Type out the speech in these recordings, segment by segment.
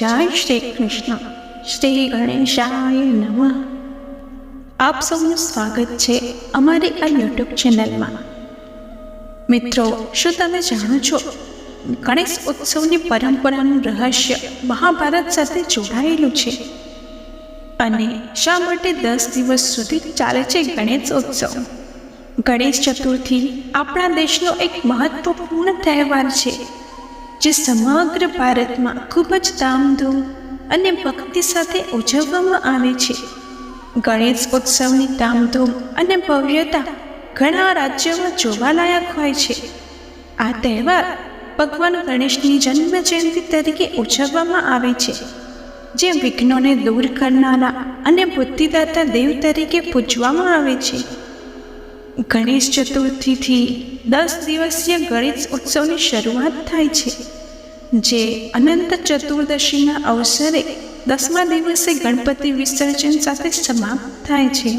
જય શ્રી કૃષ્ણ. શ્રી ગણેશાય નમઃ. આપ સૌનું સ્વાગત છે અમારી આ યુટ્યુબ ચેનલમાં. મિત્રો, શું તમે જાણો છો? ગણેશ ઉત્સવની પરંપરાનું રહસ્ય મહાભારત સાથે જોડાયેલું છે. અને શા માટે દસ દિવસ સુધી ચાલે છે ગણેશ ઉત્સવ? ગણેશ ચતુર્થી આપણા દેશનો એક મહત્વપૂર્ણ તહેવાર છે. જે સમગ્ર ભારતમાં ખૂબ જ ધામધૂમ અને ભક્તિ સાથે ઉજવવામાં આવે છે. ગણેશ ઉત્સવની ધામધૂમ અને ભવ્યતા ઘણા રાજ્યોમાં જોવાલાયક હોય છે. આ તહેવાર ભગવાન ગણેશની જન્મ જયંતિ તરીકે ઉજવવામાં આવે છે, જે વિઘ્નોને દૂર કરનારા અને બુદ્ધિદાતા દેવ તરીકે પૂજવામાં આવે છે. ગણેશ ચતુર્થીથી દસ દિવસીય ગણેશ ઉત્સવની શરૂઆત થાય છે. જે અનંત ચતુર્દશીના અવસરે દસમા દિવસે ગણપતિ વિસર્જન સાથે સમાપ્ત થાય છે.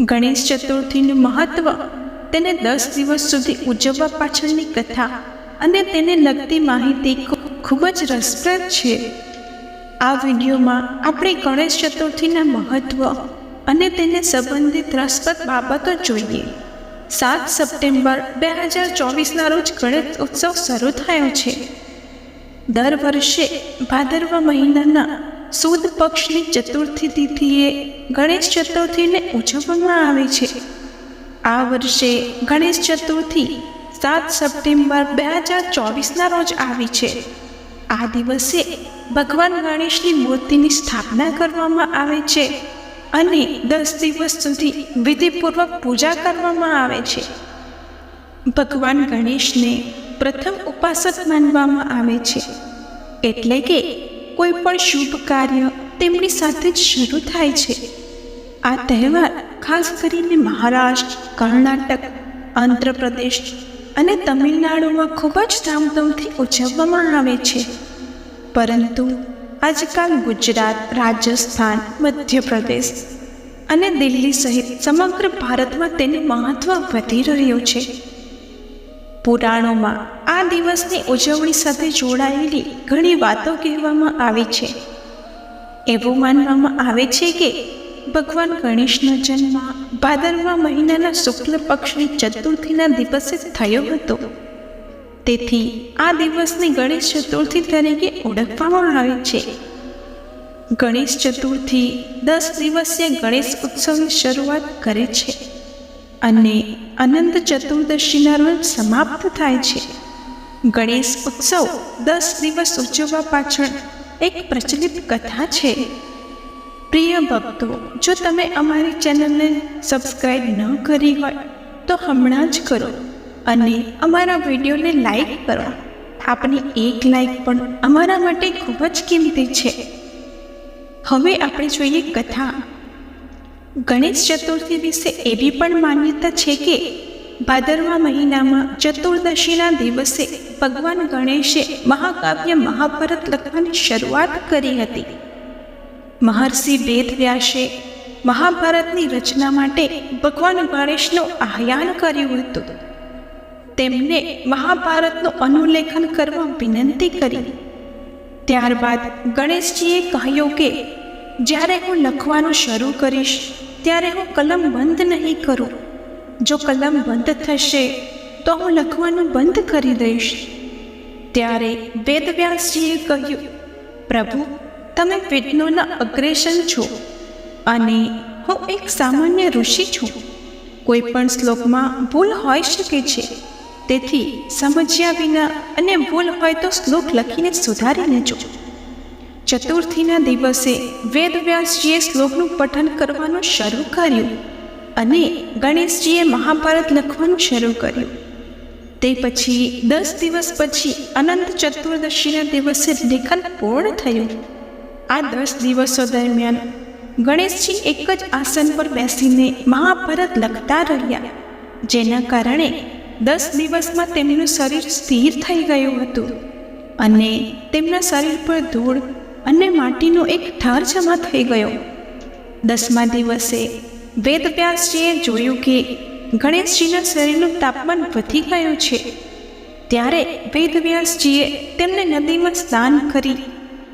ગણેશ ચતુર્થીનું મહત્વ તેને દસ દિવસ સુધી ઉજવવા પાછળની કથા અને તેને લગતી માહિતી ખૂબ જ રસપ્રદ છે. આ વિડીયોમાં આપણે ગણેશ ચતુર્થીના મહત્વ અને તેને સંબંધિત રસપ્રદ બાબતો જોઈએ. સાત સપ્ટેમ્બર બે હજાર ચોવીસના રોજ ગણેશ ઉત્સવ શરૂ થયો છે. દર વર્ષે ભાદરવા મહિનાના સુદ પક્ષની ચતુર્થી તિથિએ ગણેશ ચતુર્થીને ઉજવવામાં આવે છે. આ વર્ષે ગણેશ ચતુર્થી સાત સપ્ટેમ્બર બે હજાર ચોવીસના રોજ આવી છે. આ દિવસે ભગવાન ગણેશની મૂર્તિની સ્થાપના કરવામાં આવે છે અને દસ દિવસ સુધી વિધિપૂર્વક પૂજા કરવામાં આવે છે. ભગવાન ગણેશને પ્રથમ ઉપાસક માનવામાં આવે છે. એટલે કે કોઈ પણ શુભ કાર્ય તેમની સાથે જ શરૂ થાય છે. આ તહેવાર ખાસ કરીને મહારાષ્ટ્ર, કર્ણાટક, આંધ્રપ્રદેશ અને તમિલનાડુમાં ખૂબ જ ધામધૂમથી ઉજવવામાં આવે છે. પરંતુ આજકાલ ગુજરાત, રાજસ્થાન, મધ્યપ્રદેશ અને દિલ્હી સહિત સમગ્ર ભારતમાં તેનું મહત્ત્વ વધી રહ્યું છે. પુરાણોમાં આ દિવસની ઉજવણી સાથે જોડાયેલી ઘણી વાતો કહેવામાં આવી છે. એવું માનવામાં આવે છે કે ભગવાન ગણેશનો જન્મ ભાદરવા મહિનાના શુક્લ પક્ષની ચતુર્થીના દિવસે થયો હતો. તેથી આ દિવસને ગણેશ ચતુર્થી તરીકે ઓળખવામાં આવે છે. ગણેશ ચતુર્થી દસ દિવસીય ગણેશ ઉત્સવની શરૂઆત કરે છે. અને અનંત ચતુર્દશીના રોજ સમાપ્ત થાય છે. ગણેશ ઉત્સવ દસ દિવસ ઉજવવા પાછળ એક પ્રચલિત કથા છે. પ્રિય ભક્તો, જો તમે અમારી ચેનલને સબસ્ક્રાઈબ ન કરી હોય, તો હમણાં જ કરો અને અમારા વિડીયોને લાઈક કરો. આપની એક લાઈક પણ અમારા માટે ખૂબ જ કિંમતી છે. હવે આપણે જોઈએ કથા. ગણેશ ચતુર્થી વિશે એવી પણ માન્યતા છે કે ભાદરવા મહિનામાં ચતુર્દશીના દિવસે ભગવાન ગણેશે મહાકાવ્ય મહાભારત લખવાની શરૂઆત કરી હતી. મહર્ષિ વેદવ્યાસે મહાભારતની રચના માટે ભગવાન ગણેશનું આહ્યાન કર્યું હતું. તેમને મહાભારતનું અનુલેખન કરવા વિનંતી કરી. ત્યારબાદ ગણેશજીએ કહ્યું કે જ્યારે હું લખવાનું શરૂ કરીશ, ત્યારે હું કલમ બંધ નહીં કરું. જો કલમ બંધ થશે, તો હું લખવાનું બંધ કરી દઈશ. ત્યારે વેદવ્યાસજીએ કહ્યું, પ્રભુ, તમે વિદ્નોના અગ્રેસન છો અને હું એક સામાન્ય ઋષિ છું. કોઈ પણ શ્લોકમાં ભૂલ હોઈ શકે છે. તેથી સમજ્યા વિના અને ભૂલ હોય તો શ્લોક લખીને સુધારી લેજો. ચતુર્થીના દિવસે વેદવ્યાસજીએ શ્લોકનું પઠન કરવાનું શરૂ કર્યું અને ગણેશજીએ મહાભારત લખવાનું શરૂ કર્યું. તે પછી દસ દિવસ પછી અનંત ચતુર્દશીના દિવસે લેખન પૂર્ણ થયું. આ દસ દિવસો દરમિયાન ગણેશજી એક જ આસન પર બેસીને મહાભારત લખતા રહ્યા. જેના કારણે દસ દિવસમાં તેમનું શરીર સ્થિર થઈ ગયું હતું અને તેમના શરીર પર ધૂળ અને માટીનો એક ઠાર જમા થઈ ગયો. દસમા દિવસે વેદવ્યાસજીએ જોયું કે ગણેશજીના શરીરનું તાપમાન વધી ગયું છે. ત્યારે વેદવ્યાસજીએ તેમને નદીમાં સ્નાન કરી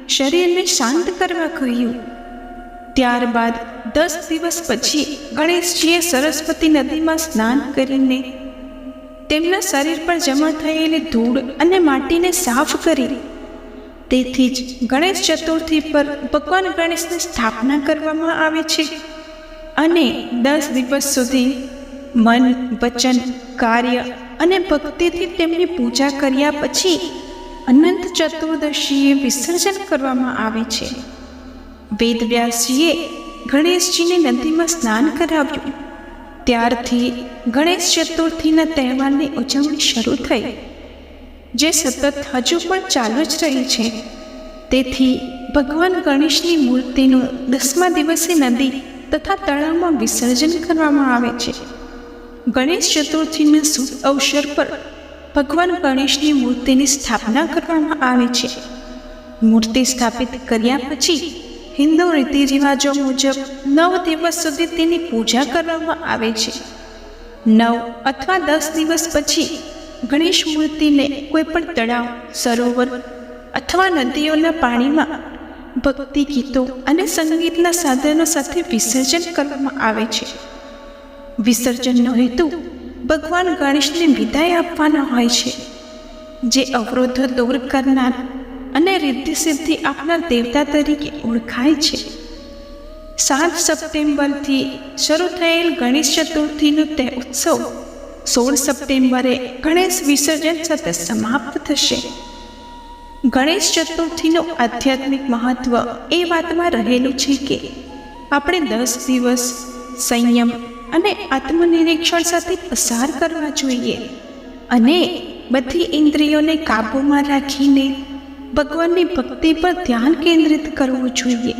શરીરને શાંત કરવા કહ્યું. ત્યારબાદ દસ દિવસ પછી ગણેશજીએ સરસ્વતી નદીમાં સ્નાન કરીને તેમના શરીર પર જમા થયેલી ધૂળ અને માટીને સાફ કરી તેથી જ ગણેશ ચતુર્થી પર ભગવાન ગણેશની સ્થાપના કરવામાં આવે છે. અને દસ દિવસ સુધી મન, વચન, કાર્ય અને ભક્તિથી તેમની પૂજા કર્યા પછી અનંત ચતુર્દશીએ વિસર્જન કરવામાં આવે છે. વેદવ્યાસજીએ ગણેશજીને નદીમાં સ્નાન કરાવ્યું. ત્યારથી ગણેશ ચતુર્થીના તહેવારની ઉજવણી શરૂ થઈ. જે સતત હજુ પણ ચાલુ જ રહી છે. તેથી ભગવાન ગણેશની મૂર્તિનું દસમા દિવસે નદી તથા તળાવમાં વિસર્જન કરવામાં આવે છે. ગણેશ ચતુર્થીના શુભ અવસર પર ભગવાન ગણેશની મૂર્તિની સ્થાપના કરવામાં આવે છે. મૂર્તિ સ્થાપિત કર્યા પછી હિન્દુ રીતિ રિવાજો મુજબ નવ દિવસ સુધી તેની પૂજા કરવામાં આવે છે. નવ અથવા દસ દિવસ પછી ગણેશ મૂર્તિને કોઈ પણ તળાવ, સરોવર અથવા નદીઓના પાણીમાં ભક્તિ ગીતો અને સંગીતના સાધનો સાથે વિસર્જન કરવામાં આવે છે. વિસર્જનનો હેતુ ભગવાન ગણેશને વિદાય આપવાનો હોય છે, જે અવરોધો દૂર કરનાર અને રિદ્ધિ સિદ્ધિ આપનાર દેવતા તરીકે ઓળખાય છે. સાત સપ્ટેમ્બરથી શરૂ થયેલ ગણેશ ચતુર્થીનો તે ઉત્સવ સોળ સપ્ટેમ્બરે ગણેશ વિસર્જન સાથે સમાપ્ત થશે. ગણેશ ચતુર્થીનું આધ્યાત્મિક મહત્વ એ વાતમાં રહેલું છે કે આપણે દસ દિવસ સંયમ અને આત્મનિરીક્ષણ સાથે પસાર કરવા જોઈએ અને બધી ઇન્દ્રિયોને કાબૂમાં રાખીને ભગવાનની ભક્તિ પર ધ્યાન કેન્દ્રિત કરવું જોઈએ.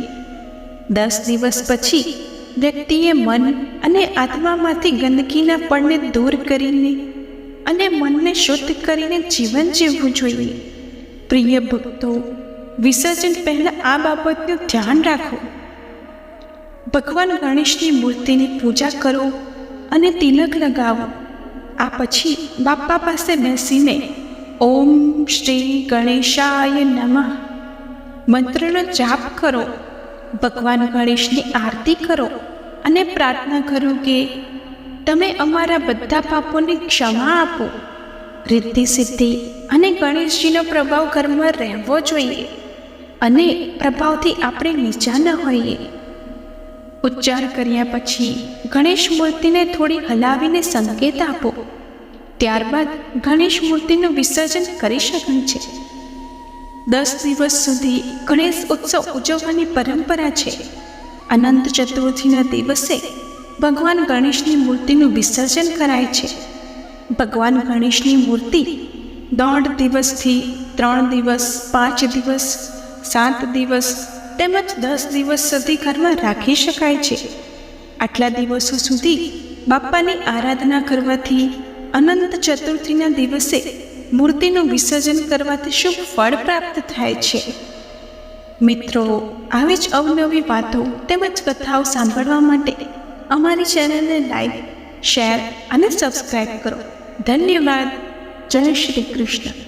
દસ દિવસ પછી વ્યક્તિએ મન અને આત્મામાંથી ગંદકીના પણને દૂર કરીને અને મનને શુદ્ધ કરીને જીવન જીવવું જોઈએ. પ્રિય ભક્તો, વિસર્જન પહેલાં આ બાબતનું ધ્યાન રાખો. ભગવાન ગણેશની મૂર્તિની પૂજા કરો અને તિલક લગાવો. આ પછી બાપા પાસે બેસીને ઓમ શ્રી ગણેશાય નમઃ. મંત્રનો જાપ કરો. ભગવાન ગણેશની આરતી કરો. અને પ્રાર્થના કરો કે તમે અમારા બધા પાપોની ક્ષમા આપો. રિદ્ધિ, સિદ્ધિ અને ગણેશજીનો પ્રભાવ ઘરમાં રહેવો જોઈએ અને પ્રભાવથી આપણે નીચા ન હોઈએ. ઉચ્ચાર કર્યા પછી ગણેશ મૂર્તિને થોડી હલાવીને સંકેત આપો. ત્યારબાદ ગણેશ મૂર્તિનું વિસર્જન કરી શકાય છે. દસ દિવસ સુધી ગણેશ ઉત્સવ ઉજવવાની પરંપરા છે. અનંત ચતુર્થીના દિવસે ભગવાન ગણેશની મૂર્તિનું વિસર્જન કરાય છે. ભગવાન ગણેશની મૂર્તિ દોઢ દિવસથી ત્રણ દિવસ, પાંચ દિવસ, સાત દિવસ તેમજ દસ દિવસ સુધી ઘરમાં રાખી શકાય છે. આટલા દિવસો સુધી બાપાની આરાધના કરવાથી અનંત ચતુર્થીના દિવસે મૂર્તિનું વિસર્જન કરવાથી શુભ ફળ પ્રાપ્ત થાય છે. મિત્રો, આવી જ અવનવી વાતો તેમજ કથાઓ સાંભળવા માટે અમારી ચેનલને લાઈક શેર અને સબસ્ક્રાઈબ કરો. ધન્યવાદ. જય શ્રી કૃષ્ણ.